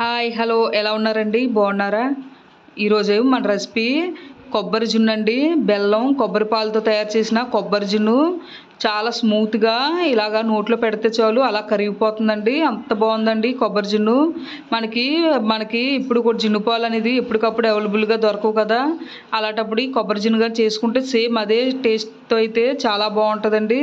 Hi hello ఎలా ఉన్నారండి? బాగున్నారా? ఈరోజు మన రెసిపీ కొబ్బరి జున్ను అండి. బెల్లం కొబ్బరి పాలతో తయారు చేసిన కొబ్బరి జున్ను. చాలా స్మూత్గా ఇలాగా నోట్లో పెడితే చాలు అలా కరిగిపోతుందండి. అంత బాగుందండి కొబ్బరి జున్ను. మనకి మనకి ఇప్పుడు కూడా జున్ను పాలు అనేది ఎప్పటికప్పుడు అవైలబుల్గా దొరకవు కదా. అలాంటప్పుడు ఈ కొబ్బరి జున్నుగా చేసుకుంటే సేమ్ అదే టేస్ట్తో అయితే చాలా బాగుంటుందండి.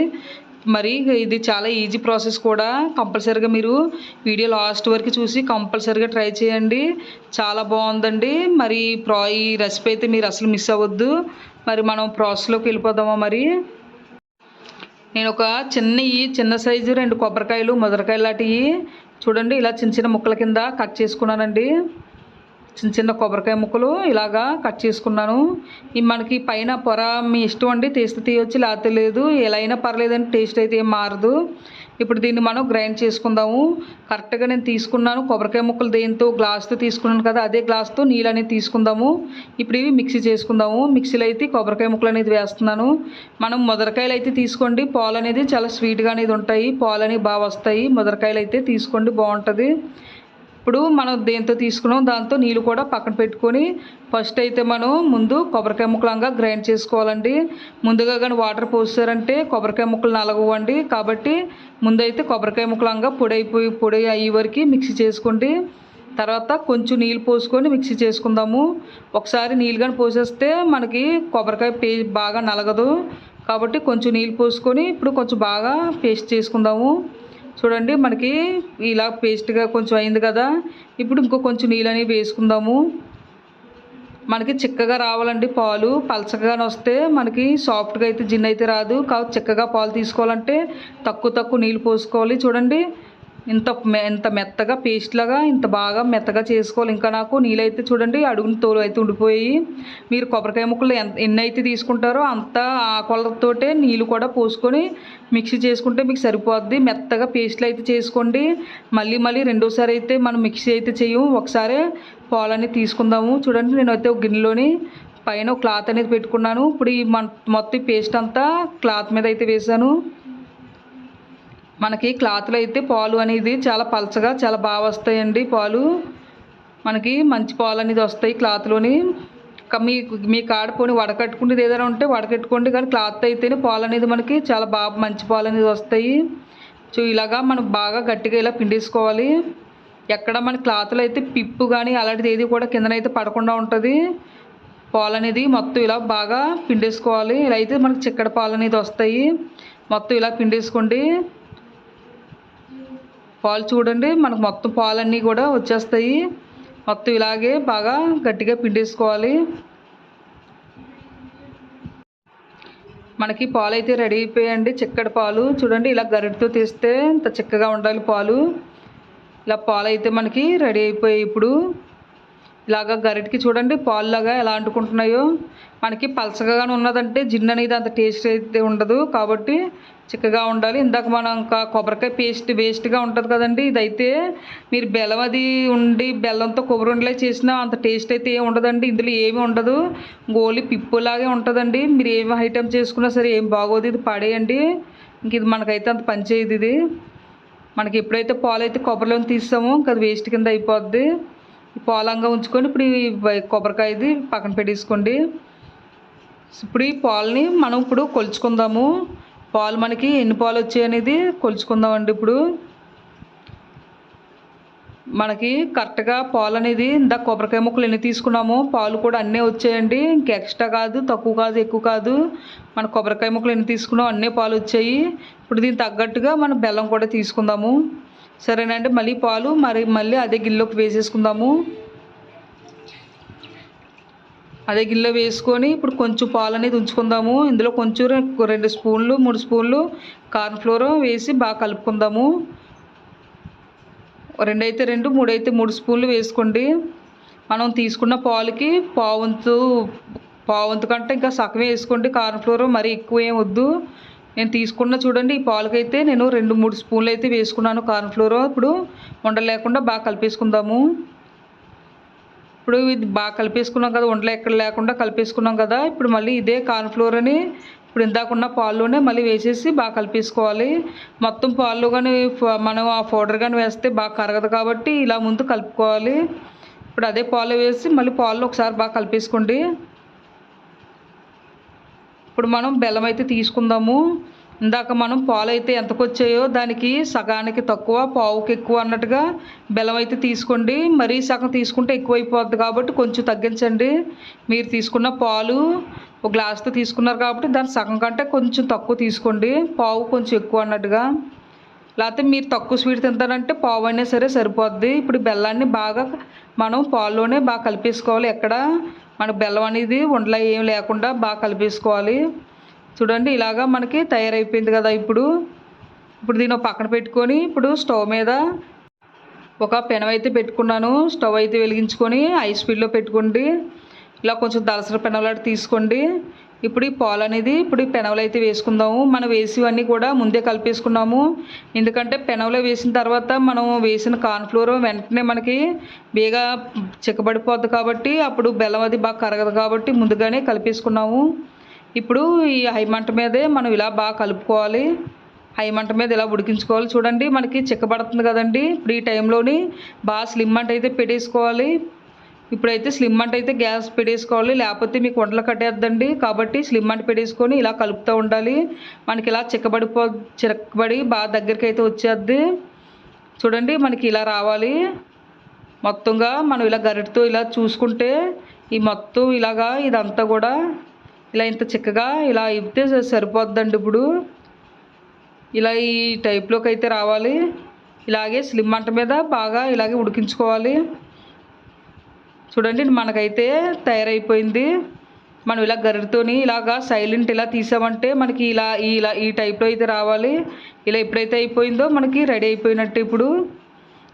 మరి ఇది చాలా ఈజీ ప్రాసెస్ కూడా. కంపల్సరీగా మీరు వీడియో లాస్ట్ వరకు చూసి కంపల్సరీగా ట్రై చేయండి. చాలా బాగుందండి. మరి ప్రా ఈ రెసిపీ అయితే మీరు అసలు మిస్ అవ్వద్దు. మరి మనం ప్రాసెస్లోకి వెళ్ళిపోదామా మరి? నేను ఒక చిన్న చిన్న సైజు రెండు కొబ్బరికాయలు ముదరకాయలు లాంటివి చూడండి. ఇలా చిన్న చిన్న ముక్కల కింద కట్ చేసుకున్నానండి. చిన్న చిన్న కొబ్బరికాయ ముక్కలు ఇలాగా కట్ చేసుకున్నాను. ఈ మనకి పైన పొర మీ ఇష్టం అండి తీస్తే తీయొచ్చు లేకపోతే లేదు. ఎలా అయినా పర్లేదండి టేస్ట్ అయితే ఏం మారదు. ఇప్పుడు దీన్ని మనం గ్రైండ్ చేసుకుందాము. కరెక్ట్గా నేను తీసుకున్నాను కొబ్బరికాయ ముక్కలు దేంతో గ్లాస్తో తీసుకున్నాను కదా అదే గ్లాస్తో నీళ్ళు అనేది తీసుకుందాము. ఇప్పుడు ఇవి మిక్సీ చేసుకుందాము. మిక్సీలో అయితే కొబ్బరికాయ ముక్కలు అనేది వేస్తున్నాను. మనం ముదరకాయలు అయితే తీసుకోండి. పాలు అనేది చాలా స్వీట్గా అనేది ఉంటాయి. పాలు అనేవి బాగా వస్తాయి. ముదరకాయలు అయితే తీసుకోండి బాగుంటుంది. ఇప్పుడు మనం దేంతో తీసుకున్నాం దాంతో నీళ్ళు కూడా పక్కన పెట్టుకొని ఫస్ట్ అయితే మనం ముందు కొబ్బరికాయ ముక్కలంగా గ్రైండ్ చేసుకోవాలండి. ముందుగా కానీ వాటర్ పోసారంటే కొబ్బరికాయ ముక్కలు నలగవండి. కాబట్టి ముందైతే కొబ్బరికాయ ముక్కలంగా పొడి అయిపోయి పొడి అయ్యే వరకు మిక్సీ చేసుకోండి. తర్వాత కొంచెం నీళ్ళు పోసుకొని మిక్సీ చేసుకుందాము. ఒకసారి నీళ్ళు కానీ పోసేస్తే మనకి కొబ్బరికాయ పే బాగా నలగదు. కాబట్టి కొంచెం నీళ్ళు పోసుకొని ఇప్పుడు కొంచెం బాగా పేస్ట్ చేసుకుందాము. చూడండి మనకి ఇలా పేస్ట్గా కొంచెం అయింది కదా. ఇప్పుడు ఇంకో కొంచెం నీళ్ళు అనేవి వేసుకుందాము. మనకి చిక్కగా రావాలండి పాలు. పలచగానే వస్తే మనకి సాఫ్ట్గా అయితే జిన్ అయితే రాదు. కాబట్టి చిక్కగా పాలు తీసుకోవాలంటే తక్కువ తక్కువ నీళ్ళు పోసుకోవాలి. చూడండి ఇంత మె ఇంత మెత్తగా పేస్ట్ లాగా ఇంత బాగా మెత్తగా చేసుకోవాలి. ఇంకా నాకు నీళ్ళైతే చూడండి అడుగున తోలు అయితే ఉండిపోయి మీరు కొబ్బరికాయ ముక్కలు ఎంత ఎన్ని అయితే తీసుకుంటారో అంత ఆ కొలతతోటే నీళ్ళు కూడా పోసుకొని మిక్సీ చేసుకుంటే మీకు సరిపోద్ది. మెత్తగా పేస్ట్లు అయితే చేసుకోండి. మళ్ళీ మళ్ళీ రెండోసారి అయితే మనం మిక్సీ అయితే చేయము. ఒకసారి పాలన్నీ తీసుకుందాము. చూడండి నేనైతే ఒక గిన్నెలోని పైన క్లాత్ అనేది పెట్టుకున్నాను. ఇప్పుడు ఈ మొత్తం పేస్ట్ అంతా క్లాత్ మీద అయితే వేసాను మనకి క్లాత్లో అయితే పాలు అనేది చాలా పలచగా చాలా బాగా వస్తాయండి పాలు. మనకి మంచి పాలు అనేది వస్తాయి క్లాత్లోని. క- మీ మీ కాడ పోని వడకట్టుకునేది ఏదైనా ఉంటే వడకట్టుకోండి. కానీ క్లాత్ అయితేనే పాలు అనేది మనకి చాలా బాగా మంచి పాలు అనేది వస్తాయి. సో ఇలాగా మనం బాగా గట్టిగా ఇలా పిండేసుకోవాలి. ఎక్కడ మన క్లాత్లో అయితే పిప్పు కానీ అలాంటిది ఏది కూడా కిందనైతే పడకుండా ఉంటుంది. పాలు అనేది మొత్తం ఇలా బాగా పిండేసుకోవాలి. ఇలా అయితే మనకి చిక్కడి పాలు అనేది వస్తాయి. మొత్తం ఇలా పిండేసుకోండి. పాలు చూడండి మనకు మొత్తం పాలన్నీ కూడా వచ్చేస్తాయి. మొత్తం ఇలాగే బాగా గట్టిగా పిండేసుకోవాలి. మనకి పాలు అయితే రెడీ అయిపోయాయండి చిక్కడి పాలు. చూడండి ఇలా గరిటతో తీస్తే ఇంత చిక్కగా ఉండాలి పాలు. ఇలా పాలు అయితే మనకి రెడీ అయిపోయాయి ఇప్పుడు. ఇలాగా గరిటకి చూడండి పాలులాగా ఎలా అంటుకుంటున్నాయో. మనకి పలసగానే ఉన్నదంటే జిన్ అనేది అంత టేస్ట్ అయితే ఉండదు కాబట్టి చిక్కగా ఉండాలి. ఇందాక మనం ఇంకా కొబ్బరికాయ పేస్ట్ వేస్ట్గా ఉంటుంది కదండి. ఇదైతే మీరు బెల్లం అది ఉండి బెల్లంతో కొబ్బరి ఉండలే చేసినా అంత టేస్ట్ అయితే ఏమి ఉండదండి. ఇందులో ఏమీ ఉండదు. గోలి పిప్పులాగే ఉంటుందండి. మీరు ఏమి ఐటమ్ చేసుకున్నా సరే ఏం బాగోదు. ఇది పడేయండి. ఇంక ఇది మనకైతే అంత పనిచేయదు ఇది. మనకి ఎప్పుడైతే పాలు అయితే కొబ్బరిలో తీస్తామో ఇంకా అది వేస్ట్ కింద అయిపోద్ది. పాలంగా ఉంచుకొని ఇప్పుడు ఈ కొబ్బరికాయది పక్కన పెట్టేసుకోండి. ఇప్పుడు ఈ పాలని మనం ఇప్పుడు కొలుచుకుందాము. పాలు మనకి ఎన్ని పాలు వచ్చాయి అనేది కొలుచుకుందామండి ఇప్పుడు. మనకి కరెక్ట్గా పాలు అనేది ఇందాక కొబ్బరికాయ ముక్కలు ఎన్ని తీసుకున్నామో పాలు కూడా అన్నీ వచ్చాయండి. ఇంక ఎక్స్ట్రా కాదు తక్కువ కాదు ఎక్కువ కాదు. మన కొబ్బరికాయ ముక్కలు ఎన్ని తీసుకున్నామో అన్నీ పాలు వచ్చాయి. ఇప్పుడు దీనికి తగ్గట్టుగా మనం బెల్లం కూడా తీసుకుందాము. సరేనండి మళ్ళీ పాలు మరి మళ్ళీ అదే గిన్నెలోకి వేసేసుకుందాము. అదే గిన్నెలో వేసుకొని ఇప్పుడు కొంచెం పాలు అనేది ఉంచుకుందాము. ఇందులో కొంచెం రెండు స్పూన్లు మూడు స్పూన్లు కార్న్ఫ్లోర్ వేసి బాగా కలుపుకుందాము. రెండు అయితే రెండు మూడు అయితే మూడు స్పూన్లు వేసుకోండి. మనం తీసుకున్న పాలుకి పావంతు పావంతు కంటే ఇంకా సగమే వేసుకోండి. కార్న్ఫ్లోర్ మరీ ఎక్కువ ఏం వద్దు. నేను తీసుకున్న చూడండి ఈ పాలకైతే నేను రెండు మూడు స్పూన్లు అయితే వేసుకున్నాను కార్న్ఫ్లోర్ ఇప్పుడు ఉండలేకుండా బాగా కలిపేసుకుందాము. ఇప్పుడు ఇది బాగా కలిపేసుకున్నాం కదా ఉండలు ఎక్కడ లేకుండా కలిపేసుకున్నాం కదా ఇప్పుడు మళ్ళీ ఇదే కార్న్ఫ్లోర్ అని ఇప్పుడు ఇందాకున్న పాల్లోనే మళ్ళీ వేసేసి బాగా కలిపేసుకోవాలి. మొత్తం పాలు కానీ మనం ఆ పౌడర్ కానీ వేస్తే బాగా కరగదు కాబట్టి ఇలా ముందు కలుపుకోవాలి. ఇప్పుడు అదే పాలు వేసి మళ్ళీ పాలు ఒకసారి బాగా కలిపేసుకోండి. ఇప్పుడు మనం బెల్లం అయితే తీసుకుందాము. ఇందాక మనం పాలు అయితే ఎంతకు వచ్చాయో దానికి సగానికి తక్కువ పావుకి ఎక్కువ అన్నట్టుగా బెల్లం అయితే తీసుకోండి. మరీ సగం తీసుకుంటే ఎక్కువైపోద్ది కాబట్టి కొంచెం తగ్గించండి. మీరు తీసుకున్న పాలు ఒక గ్లాస్తో తీసుకున్నారు కాబట్టి దాని సగం కంటే కొంచెం తక్కువ తీసుకోండి. పావు కొంచెం ఎక్కువ అన్నట్టుగా. లేకపోతే మీరు తక్కువ స్వీట్ తింటారంటే పావు అయినా సరే సరిపోద్ది. ఇప్పుడు బెల్లాన్ని బాగా మనం పాల్లోనే బాగా కలిపేసుకోవాలి. ఎక్కడ? మన బెల్లం అనేది ఉండలా ఏం లేకుండా బాగా కలిపేసుకోవాలి. చూడండి ఇలాగా మనకి తయారైపోయింది కదా ఇప్పుడు. ఇప్పుడు దీన్ని పక్కన పెట్టుకొని ఇప్పుడు స్టవ్ మీద ఒక పెనం అయితే పెట్టుకున్నాను. స్టవ్ అయితే వెలిగించుకొని హై స్పీడ్లో పెట్టుకోండి. ఇలా కొంచెం దలసర పెనవలాట తీసుకోండి. ఇప్పుడు ఈ పాలు అనేది ఇప్పుడు ఈ పెనవలు అయితే వేసుకుందాము. మనం వేసివన్నీ కూడా ముందే కలిపేసుకున్నాము. ఎందుకంటే పెనవలో వేసిన తర్వాత మనం వేసిన కార్న్ఫ్లోర్ వెంటనే మనకి బేగా చిక్కబడిపోద్ది కాబట్టి అప్పుడు బెల్లం అది బాగా కరగదు కాబట్టి ముందుగానే కలిపేసుకున్నాము. ఇప్పుడు ఈ హై మంట మీదే మనం ఇలా బాగా కలుపుకోవాలి. హై మంట మీద ఇలా ఉడికించుకోవాలి. చూడండి మనకి చిక్కబడుతుంది కదండి. ఇప్పుడు ఈ టైంలోని బాగా స్లిమ్ అంట అయితే పెట్టేసుకోవాలి. ఇప్పుడైతే స్లిమ్ అంట అయితే గ్యాస్ పెట్టేసుకోవాలి. లేకపోతే మీకు వంటలు కట్టేద్దండి. కాబట్టి స్లిమ్ అంట పెట్టేసుకొని ఇలా కలుపుతూ ఉండాలి. మనకి ఇలా చిక్కబడిపో చిక్కబడి బాగా దగ్గరికి అయితే వచ్చేద్ది. చూడండి మనకి ఇలా రావాలి. మొత్తంగా మనం ఇలా గరిటతో ఇలా చూసుకుంటే ఈ మొత్తం ఇలాగా ఇదంతా కూడా ఇలా ఇంత చిక్కగా ఇలా ఇప్పితే సరిపోద్దండి ఇప్పుడు. ఇలా ఈ టైప్లోకి అయితే రావాలి. ఇలాగే స్లిమ్ మంట మీద బాగా ఇలాగే ఉడికించుకోవాలి. చూడండి మనకైతే తయారైపోయింది. మనం ఇలా గరిటతోని ఇలాగా సైలెంట్ ఇలా తీసామంటే మనకి ఇలా ఇలా ఈ టైప్లో అయితే రావాలి. ఇలా ఎప్పుడైతే అయిపోయిందో మనకి రెడీ అయిపోయినట్టు ఇప్పుడు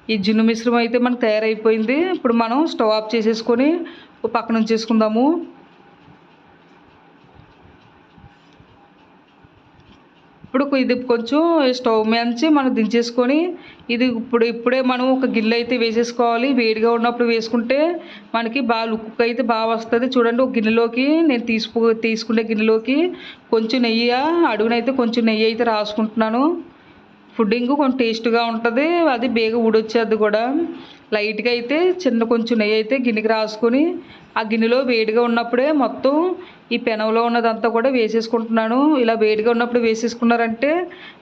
ఈ జున్ను మిశ్రమం అయితే మనకు తయారైపోయింది. ఇప్పుడు మనం స్టవ్ ఆఫ్ చేసేసుకొని పక్కన ఉంచేసుకుందాము. ఇప్పుడు ఇది కొంచెం స్టవ్ మంచి మనం దించేసుకొని ఇది ఇప్పుడు ఇప్పుడే మనం ఒక గిన్నె అయితే వేసేసుకోవాలి. వేడిగా ఉన్నప్పుడు వేసుకుంటే మనకి బాగా లుక్ అయితే బాగా వస్తుంది. చూడండి ఒక గిన్నెలోకి నేను తీసుకో తీసుకునే గిన్నెలోకి కొంచెం నెయ్యి అడుగునైతే కొంచెం నెయ్యి అయితే రాసుకుంటున్నాను. ఫుడ్డింగ్ కొంచెం టేస్ట్గా ఉంటుంది. అది బేగ ఊడొచ్చేది కూడా. లైట్గా అయితే చిన్న కొంచెం నెయ్యి అయితే గిన్నెకి రాసుకొని ఆ గిన్నెలో వేడిగా ఉన్నప్పుడే మొత్తం ఈ పెనంలో ఉన్నదంతా కూడా వేసేసుకుంటున్నాను. ఇలా వేడిగా ఉన్నప్పుడు వేసేసుకున్నారంటే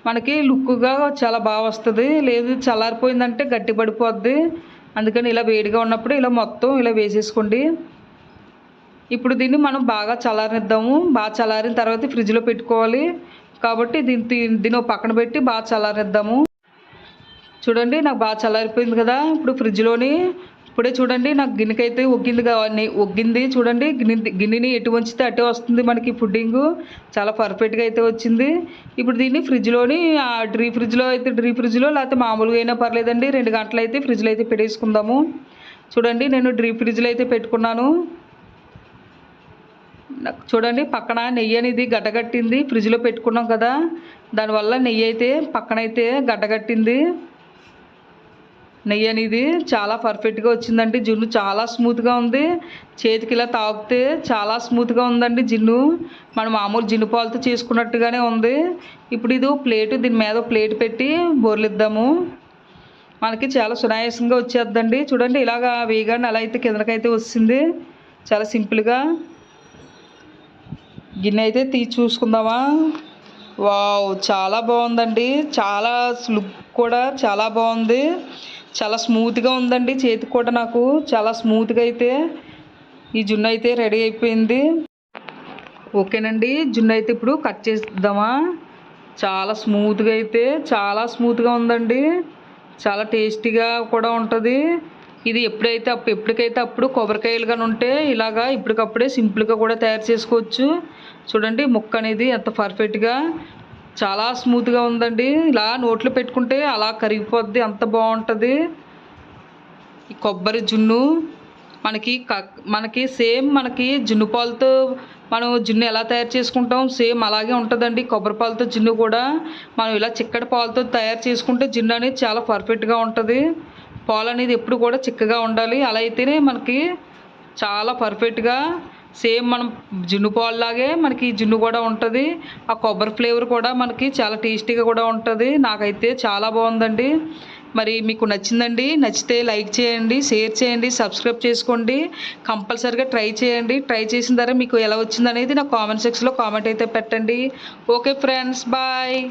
మనకి లుక్గా చాలా బాగా వస్తుంది. లేదు చల్లారిపోయిందంటే గట్టి పడిపోద్ది. అందుకని ఇలా వేడిగా ఉన్నప్పుడు ఇలా మొత్తం ఇలా వేసేసుకోండి. ఇప్పుడు దీన్ని మనం బాగా చల్లారనిద్దాము. బాగా చల్లారిన తర్వాత ఫ్రిడ్జ్లో పెట్టుకోవాలి. కాబట్టి దీన్ని దీన్ని పక్కన పెట్టి బాగా చల్లారనిద్దాము. చూడండి నాకు బాగా చల్లారిపోయింది కదా. ఇప్పుడు ఫ్రిడ్జ్లోని ఇప్పుడే చూడండి నాకు గిన్నెకైతే ఒగ్గింది కావాలి. ఒగ్గింది చూడండి గిన్నె గిన్నెని ఎటు వంచితే అటే వస్తుంది మనకి పుడ్డింగ్. చాలా పర్ఫెక్ట్గా అయితే వచ్చింది. ఇప్పుడు దీన్ని ఫ్రిడ్జ్లోని డ్రీ ఫ్రిడ్జ్లో అయితే డ్రీ ఫ్రిడ్జ్లో లేకపోతే మామూలుగా అయినా పర్లేదండి. రెండు గంటలు అయితే ఫ్రిడ్జ్లో అయితే పెట్టేసుకుందాము. చూడండి నేను డ్రీ ఫ్రిడ్జ్లో అయితే పెట్టుకున్నాను. చూడండి పక్కన నెయ్యి అనేది గడ్డగట్టింది. ఫ్రిడ్జ్లో పెట్టుకున్నాం కదా దానివల్ల నెయ్యి అయితే పక్కనైతే గడ్డగట్టింది. నెయ్యి అనేది చాలా పర్ఫెక్ట్గా వచ్చిందండి. జున్ను చాలా స్మూత్గా ఉంది. చేతికి ఇలా తాకితే చాలా స్మూత్గా ఉందండి జిన్ను. మనం మామూలు జిన్ను పాలతో చేసుకున్నట్టుగానే ఉంది. ఇప్పుడు ఇది ప్లేటు దీని మీద ప్లేట్ పెట్టి బోర్లిద్దాము. మనకి చాలా సునాయాసంగా వచ్చేద్దండి. చూడండి ఇలాగా వేగాన్ని అలా అయితే కిందకైతే వస్తుంది. చాలా సింపుల్గా గిన్నె అయితే తీసి చూసుకుందామా? వావ్ చాలా బాగుందండి. చాలా లుక్ కూడా చాలా బాగుంది. చాలా స్మూత్గా ఉందండి. చేతికి కూడా నాకు చాలా స్మూత్గా అయితే ఈ జున్ను అయితే రెడీ అయిపోయింది. ఓకేనండి. జున్ను అయితే ఇప్పుడు కట్ చేద్దామా? చాలా స్మూత్గా అయితే చాలా స్మూత్గా ఉందండి. చాలా టేస్టీగా కూడా ఉంటుంది. ఇది ఎప్పుడైతే అప్పుడు ఎప్పటికైతే అప్పుడు కొబ్బరికాయలు కానీ ఉంటే ఇలాగా ఇప్పటికప్పుడే సింపుల్గా కూడా తయారు చేసుకోవచ్చు. చూడండి ముక్క అనేది ఎంత పర్ఫెక్ట్గా చాలా స్మూత్గా ఉందండి. ఇలా నోట్లో పెట్టుకుంటే అలా కరిగిపోద్ది అంత బాగుంటుంది. ఈ కొబ్బరి జున్ను మనకి మనకి సేమ్ మనకి జున్ను పాలతో మనం జున్ను ఎలా తయారు చేసుకుంటాం సేమ్ అలాగే ఉంటుందండి. కొబ్బరి పాలతో జున్ను కూడా మనం ఇలా చిక్కటి పాలతో తయారు చేసుకుంటే జున్ను అనేది చాలా పర్ఫెక్ట్గా ఉంటుంది. పాలు అనేది ఎప్పుడు కూడా చిక్కగా ఉండాలి. అలా అయితేనే మనకి చాలా పర్ఫెక్ట్గా సేమ్ మనం జున్ను పాలులాగే మనకి జున్ను కూడా ఉంటుంది. ఆ కొబ్బరి ఫ్లేవర్ కూడా మనకి చాలా టేస్టీగా కూడా ఉంటుంది. నాకైతే చాలా బాగుందండి. మరి మీకు నచ్చిందండి నచ్చితే లైక్ చేయండి షేర్ చేయండి సబ్స్క్రైబ్ చేసుకోండి. కంపల్సరిగా ట్రై చేయండి. ట్రై చేసిన ద్వారా మీకు ఎలా వచ్చిందనేది నా కామెంట్ సెక్షన్లో కామెంట్ అయితే పెట్టండి. Okay friends bye.